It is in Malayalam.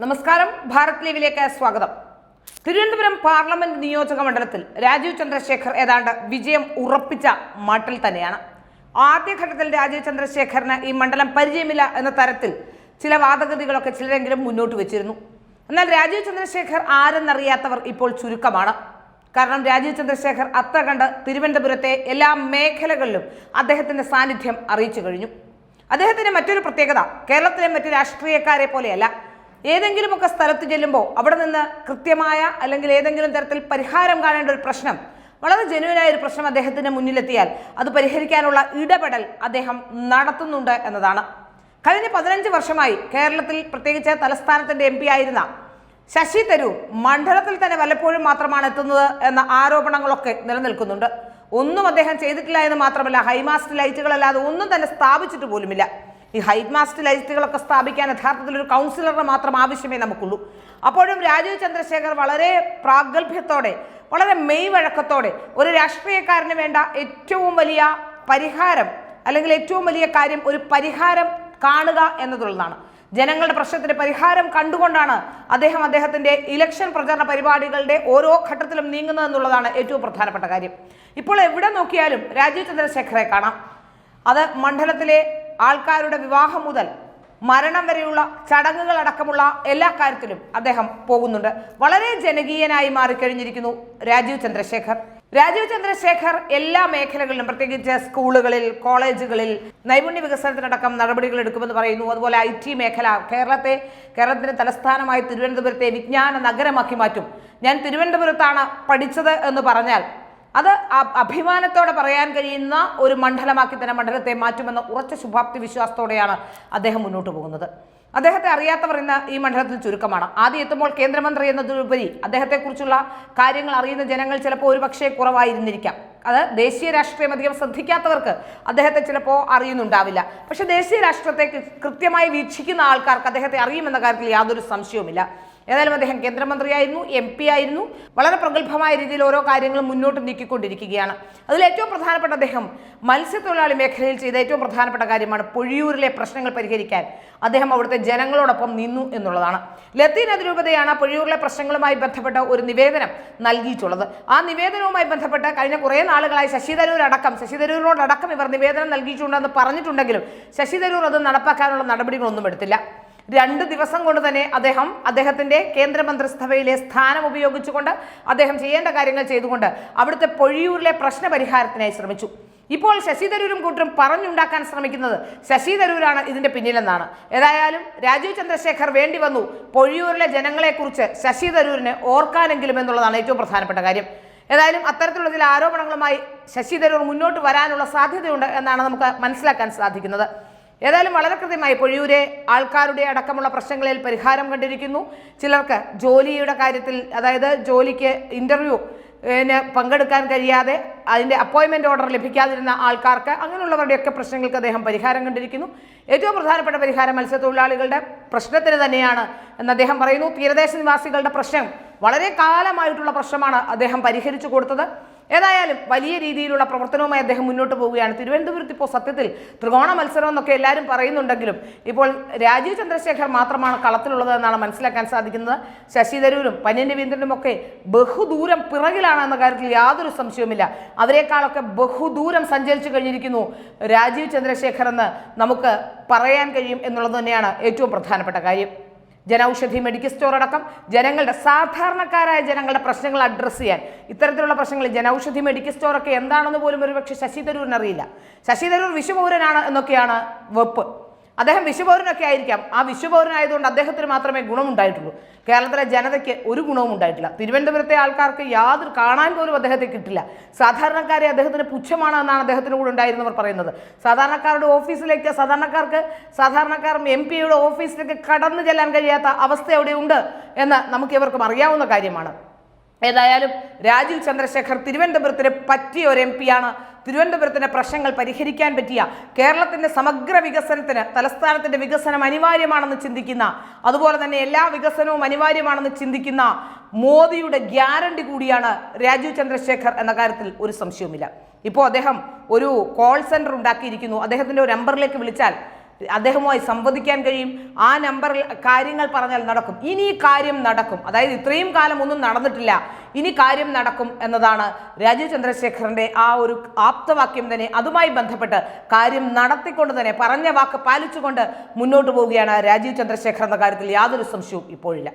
നമസ്കാരം. ഭാരത് ലീവിലേക്ക് സ്വാഗതം. തിരുവനന്തപുരം പാർലമെന്റ് നിയോജക മണ്ഡലത്തിൽ രാജീവ് ചന്ദ്രശേഖർ ഏതാണ്ട് വിജയം ഉറപ്പിച്ച മട്ടിൽ തന്നെയാണ്. ആദ്യഘട്ടത്തിൽ രാജീവ് ചന്ദ്രശേഖറിന് ഈ മണ്ഡലം പരിചയമില്ല എന്ന തരത്തിൽ ചില വാദഗതികളൊക്കെ ചിലരെങ്കിലും മുന്നോട്ട് വെച്ചിരുന്നു. എന്നാൽ രാജീവ് ചന്ദ്രശേഖർ ആരെന്നറിയാത്തവർ ഇപ്പോൾ ചുരുക്കമാണ്. കാരണം രാജീവ് ചന്ദ്രശേഖർ അത്ര കണ്ട് തിരുവനന്തപുരത്തെ എല്ലാ മേഖലകളിലും അദ്ദേഹത്തിന്റെ സാന്നിധ്യം അറിയിച്ചു കഴിഞ്ഞു. അദ്ദേഹത്തിന്റെ മറ്റൊരു പ്രത്യേകത കേരളത്തിലെ മറ്റു രാഷ്ട്രീയക്കാരെ പോലെയല്ല. ഏതെങ്കിലുമൊക്കെ സ്ഥലത്ത് ചെല്ലുമ്പോൾ അവിടെ നിന്ന് കൃത്യമായ അല്ലെങ്കിൽ ഏതെങ്കിലും തരത്തിൽ പരിഹാരം കാണേണ്ട ഒരു പ്രശ്നം വളരെ ജനുവനായ ഒരു പ്രശ്നം അദ്ദേഹത്തിന്റെ മുന്നിലെത്തിയാൽ അത് പരിഹരിക്കാനുള്ള ഇടപെടൽ അദ്ദേഹം നടത്തുന്നുണ്ട് എന്നതാണ്. കഴിഞ്ഞ പതിനഞ്ച് വർഷമായി കേരളത്തിൽ പ്രത്യേകിച്ച് തലസ്ഥാനത്തിന്റെ എം ആയിരുന്ന ശശി തരൂർ മണ്ഡലത്തിൽ തന്നെ വല്ലപ്പോഴും മാത്രമാണ് എത്തുന്നത് എന്ന ആരോപണങ്ങളൊക്കെ നിലനിൽക്കുന്നുണ്ട്. ഒന്നും അദ്ദേഹം ചെയ്തിട്ടില്ല എന്ന് മാത്രമല്ല ഹൈമാസ്റ്റ് ലൈറ്റുകളല്ലാതെ ഒന്നും തന്നെ സ്ഥാപിച്ചിട്ട് പോലുമില്ല. ഈ ഹൈറ്റ് മാസ്റ്റ് ലൈറ്റുകളൊക്കെ സ്ഥാപിക്കാൻ യഥാർത്ഥത്തിൽ ഒരു കൗൺസിലറുടെ മാത്രം ആവശ്യമേ നമുക്കുള്ളൂ. അപ്പോഴും രാജീവ് ചന്ദ്രശേഖർ വളരെ പ്രാഗൽഭ്യത്തോടെ വളരെ മെയ് വഴക്കത്തോടെ ഒരു രാഷ്ട്രീയക്കാരന് വേണ്ട ഏറ്റവും വലിയ പരിഹാരം അല്ലെങ്കിൽ ഏറ്റവും വലിയ കാര്യം ഒരു പരിഹാരം കാണുക എന്നതുള്ളതാണ്. ജനങ്ങളുടെ പ്രശ്നത്തിന് പരിഹാരം കണ്ടുകൊണ്ടാണ് അദ്ദേഹം അദ്ദേഹത്തിന്റെ ഇലക്ഷൻ പ്രചരണ പരിപാടികളുടെ ഓരോ ഘട്ടത്തിലും നീങ്ങുന്നത് എന്നുള്ളതാണ് ഏറ്റവും പ്രധാനപ്പെട്ട കാര്യം. ഇപ്പോൾ എവിടെ നോക്കിയാലും രാജീവ് ചന്ദ്രശേഖറെ കാണാം. അത് മണ്ഡലത്തിലെ ആൾക്കാരുടെ വിവാഹം മുതൽ മരണം വരെയുള്ള ചടങ്ങുകൾ അടക്കമുള്ള എല്ലാ കാര്യത്തിലും അദ്ദേഹം പോകുന്നുണ്ട്. വളരെ ജനകീയനായി മാറിക്കഴിഞ്ഞിരിക്കുന്നു രാജീവ് ചന്ദ്രശേഖർ. രാജീവ് ചന്ദ്രശേഖർ എല്ലാ മേഖലകളിലും പ്രത്യേകിച്ച് സ്കൂളുകളിൽ കോളേജുകളിൽ നൈപുണ്യ വികസനത്തിനടക്കം നടപടികൾ എടുക്കുമെന്ന് പറയുന്നു. അതുപോലെ ഐ ടി മേഖല കേരളത്തെ കേരളത്തിന്റെ തലസ്ഥാനമായി തിരുവനന്തപുരത്തെ വിജ്ഞാന നഗരമാക്കി മാറ്റും. ഞാൻ തിരുവനന്തപുരത്താണ് പഠിച്ചത് എന്ന് പറഞ്ഞാൽ അത് അഭിമാനത്തോടെ പറയാൻ കഴിയുന്ന ഒരു മണ്ഡലമാക്കി തന്നെ മണ്ഡലത്തെ മാറ്റുമെന്ന ഉറച്ച ശുഭാപ്തി വിശ്വാസത്തോടെയാണ് അദ്ദേഹം മുന്നോട്ട് പോകുന്നത്. അദ്ദേഹത്തെ അറിയാത്തവർ ഇന്ന് ഈ മണ്ഡലത്തിൽ ചുരുക്കമാണ്. ആദ്യം എത്തുമ്പോൾ കേന്ദ്രമന്ത്രി എന്നതിലുപരി അദ്ദേഹത്തെക്കുറിച്ചുള്ള കാര്യങ്ങൾ അറിയുന്ന ജനങ്ങൾ ചിലപ്പോൾ ഒരു പക്ഷേ കുറവായിരുന്നിരിക്കാം. അത് ദേശീയ രാഷ്ട്രീയം അധികം ശ്രദ്ധിക്കാത്തവർക്ക് അദ്ദേഹത്തെ ചിലപ്പോൾ അറിയുന്നുണ്ടാവില്ല. പക്ഷേ ദേശീയ രാഷ്ട്രത്തെ കൃത്യമായി വീക്ഷിക്കുന്ന ആൾക്കാർക്ക് അദ്ദേഹത്തെ അറിയുമെന്ന കാര്യത്തിൽ യാതൊരു സംശയവുമില്ല. ഏതായാലും അദ്ദേഹം കേന്ദ്രമന്ത്രിയായിരുന്നു എം പി ആയിരുന്നു. വളരെ പ്രഗത്ഭമായ രീതിയിൽ ഓരോ കാര്യങ്ങളും മുന്നോട്ട് നീക്കിക്കൊണ്ടിരിക്കുകയാണ്. അതിൽ ഏറ്റവും പ്രധാനപ്പെട്ട അദ്ദേഹം മത്സ്യത്തൊഴിലാളി മേഖലയിൽ ചെയ്ത ഏറ്റവും പ്രധാനപ്പെട്ട കാര്യമാണ് പൊഴിയൂരിലെ പ്രശ്നങ്ങൾ പരിഹരിക്കാൻ. അദ്ദേഹം അവിടുത്തെ ജനങ്ങളോടൊപ്പം നിന്നു എന്നുള്ളതാണ്. ലത്തീൻ അതിരൂപതയാണ് പൊഴിയൂരിലെ പ്രശ്നങ്ങളുമായി ബന്ധപ്പെട്ട ഒരു നിവേദനം നൽകിയിട്ടുള്ളത്. ആ നിവേദനവുമായി ബന്ധപ്പെട്ട് കഴിഞ്ഞ കുറേ നാളുകളായി ശശി തരൂർ അടക്കം ശശി തരൂരിനോടടക്കം ഇവർ നിവേദനം നൽകിയിട്ടുണ്ടെന്ന് പറഞ്ഞിട്ടുണ്ടെങ്കിലും ശശി തരൂർ അത് നടപ്പാക്കാനുള്ള നടപടികളൊന്നും എടുത്തില്ല. രണ്ട് ദിവസം കൊണ്ട് തന്നെ അദ്ദേഹം അദ്ദേഹത്തിന്റെ കേന്ദ്രമന്ത്രിസഭയിലെ സ്ഥാനം ഉപയോഗിച്ചുകൊണ്ട് അദ്ദേഹം ചെയ്യേണ്ട കാര്യങ്ങൾ ചെയ്തുകൊണ്ട് അവിടുത്തെ പൊഴിയൂരിലെ പ്രശ്ന പരിഹാരത്തിനായി ശ്രമിച്ചു. ഇപ്പോൾ ശശി തരൂരും കൂട്ടരും പറഞ്ഞുണ്ടാക്കാൻ ശ്രമിക്കുന്നത് ശശി തരൂരാണ് ഇതിന്റെ പിന്നിലെന്നാണ്. ഏതായാലും രാജീവ് ചന്ദ്രശേഖർ വേണ്ടി വന്നു. പൊഴിയൂരിലെ ജനങ്ങളെക്കുറിച്ച് ശശി തരൂരിനെ ഓർക്കാനെങ്കിലും എന്നുള്ളതാണ് ഏറ്റവും പ്രധാനപ്പെട്ട കാര്യം. ഏതായാലും അത്തരത്തിലുള്ള ചില ആരോപണങ്ങളുമായി ശശി തരൂർ മുന്നോട്ട് വരാനുള്ള സാധ്യതയുണ്ട് എന്നാണ് നമുക്ക് മനസ്സിലാക്കാൻ സാധിക്കുന്നത്. ഏതായാലും വളരെ കൃത്യമായി പൊഴിയൂരെ ആൾക്കാരുടെ അടക്കമുള്ള പ്രശ്നങ്ങളിൽ പരിഹാരം കണ്ടിരിക്കുന്നു. ചിലർക്ക് ജോലിയുടെ കാര്യത്തിൽ അതായത് ജോലിക്ക് ഇന്റർവ്യൂ പങ്കെടുക്കാൻ കഴിയാതെ അതിന്റെ അപ്പോയിൻമെന്റ് ഓർഡർ ലഭിക്കാതിരുന്ന ആൾക്കാർക്ക് അങ്ങനെയുള്ളവരുടെയൊക്കെ പ്രശ്നങ്ങൾക്ക് അദ്ദേഹം പരിഹാരം കണ്ടിരിക്കുന്നു. ഏറ്റവും പ്രധാനപ്പെട്ട പരിഹാരം മത്സ്യത്തൊഴിലാളികളുടെ പ്രശ്നത്തിന് തന്നെയാണ് എന്ന് അദ്ദേഹം പറയുന്നു. തീരദേശ നിവാസികളുടെ പ്രശ്നം വളരെ കാലമായിട്ടുള്ള പ്രശ്നമാണ് അദ്ദേഹം പരിഹരിച്ചു കൊടുത്തത്. ഏതായാലും വലിയ രീതിയിലുള്ള പ്രവർത്തനവുമായി അദ്ദേഹം മുന്നോട്ട് പോവുകയാണ്. തിരുവനന്തപുരത്ത് ഇപ്പോൾ സത്യത്തിൽ ത്രികോണ മത്സരം എന്നൊക്കെ എല്ലാവരും പറയുന്നുണ്ടെങ്കിലും ഇപ്പോൾ രാജീവ് ചന്ദ്രശേഖർ മാത്രമാണ് കളത്തിലുള്ളത് എന്നാണ് മനസ്സിലാക്കാൻ സാധിക്കുന്നത്. ശശി തരൂരും പന്യൻ രവീന്ദ്രനും ഒക്കെ ബഹുദൂരം പിറകിലാണ് എന്ന കാര്യത്തിൽ യാതൊരു സംശയവുമില്ല. അവരെക്കാളൊക്കെ ബഹുദൂരം സഞ്ചരിച്ചു കഴിഞ്ഞിരിക്കുന്നു രാജീവ് ചന്ദ്രശേഖർ എന്ന് നമുക്ക് പറയാൻ കഴിയും എന്നുള്ളത് തന്നെയാണ് ഏറ്റവും പ്രധാനപ്പെട്ട കാര്യം. ജനൌഷധി മെഡിക്കൽ സ്റ്റോർ അടക്കം ജനങ്ങളുടെ സാധാരണക്കാരായ ജനങ്ങളുടെ പ്രശ്നങ്ങൾ അഡ്രസ്സ് ചെയ്യാൻ. ഇത്തരത്തിലുള്ള പ്രശ്നങ്ങൾ ജനൌഷധി മെഡിക്കൽ സ്റ്റോർ ഒക്കെ എന്താണെന്ന് പോലും ഒരുപക്ഷെ ശശി തരൂരിനറിയില്ല. ശശി തരൂർ വിശ്വപൗരനാണ് എന്നൊക്കെയാണ് വെപ്പ്. അദ്ദേഹം വിശ്വപൗരനൊക്കെ ആയിരിക്കാം. ആ വിശ്വപൗരനായതുകൊണ്ട് അദ്ദേഹത്തിന് മാത്രമേ ഗുണമുണ്ടായിട്ടുള്ളൂ. കേരളത്തിലെ ജനതയ്ക്ക് ഒരു ഗുണവും ഉണ്ടായിട്ടില്ല. തിരുവനന്തപുരത്തെ ആൾക്കാർക്ക് യാതൊരു കാണാൻ പോലും അദ്ദേഹത്തെ കിട്ടില്ല. സാധാരണക്കാരെ അദ്ദേഹത്തിന് പുച്ഛമാണ് എന്നാണ് അദ്ദേഹത്തിന് കൂടെ ഉണ്ടായിരുന്നവർ പറയുന്നത്. സാധാരണക്കാരുടെ ഓഫീസിലേക്ക് സാധാരണക്കാർക്ക് സാധാരണക്കാർ എം പിയുടെ ഓഫീസിലേക്ക് കടന്നു ചെല്ലാൻ കഴിയാത്ത അവസ്ഥ അവിടെ ഉണ്ട് എന്ന് നമുക്ക് ഇവർക്കും അറിയാവുന്ന കാര്യമാണ്. ഏതായാലും രാജീവ് ചന്ദ്രശേഖർ തിരുവനന്തപുരത്തിന് പറ്റിയ ഒരു എം പിയാണ്. തിരുവനന്തപുരത്തിന്റെ പ്രശ്നങ്ങൾ പരിഹരിക്കാൻ പറ്റിയ കേരളത്തിന്റെ സമഗ്ര വികസനത്തിന് തലസ്ഥാനത്തിന്റെ വികസനം അനിവാര്യമാണെന്ന് ചിന്തിക്കുന്ന അതുപോലെ തന്നെ എല്ലാ വികസനവും അനിവാര്യമാണെന്ന് ചിന്തിക്കുന്ന മോദിയുടെ ഗ്യാരണ്ടി കൂടിയാണ് രാജീവ് ചന്ദ്രശേഖർ എന്ന കാര്യത്തിൽ ഒരു സംശയവുമില്ല. ഇപ്പോൾ അദ്ദേഹം ഒരു കോൾ സെന്റർ ഉണ്ടാക്കിയിരിക്കുന്നു. അദ്ദേഹത്തിന്റെ ഒരു നമ്പറിലേക്ക് വിളിച്ചാൽ അദ്ദേഹവുമായി സംവദിക്കാൻ കഴിയും. ആ നമ്പറിൽ കാര്യങ്ങൾ പറഞ്ഞാൽ നടക്കും. ഇനി ഈ കാര്യം നടക്കും. അതായത് ഇത്രയും കാലം ഒന്നും നടന്നിട്ടില്ല. ഇനി കാര്യം നടക്കും എന്നതാണ് രാജീവ് ചന്ദ്രശേഖരന്റെ ആ ഒരു ആപ്തവാക്യം തന്നെ. അതുമായി ബന്ധപ്പെട്ട് കാര്യം നടത്തിക്കൊണ്ട് തന്നെ പറഞ്ഞ വാക്ക് പാലിച്ചുകൊണ്ട് മുന്നോട്ട് പോവുകയാണ് രാജീവ് ചന്ദ്രശേഖർ എന്ന കാര്യത്തിൽ യാതൊരു സംശയവും ഇപ്പോഴില്ല.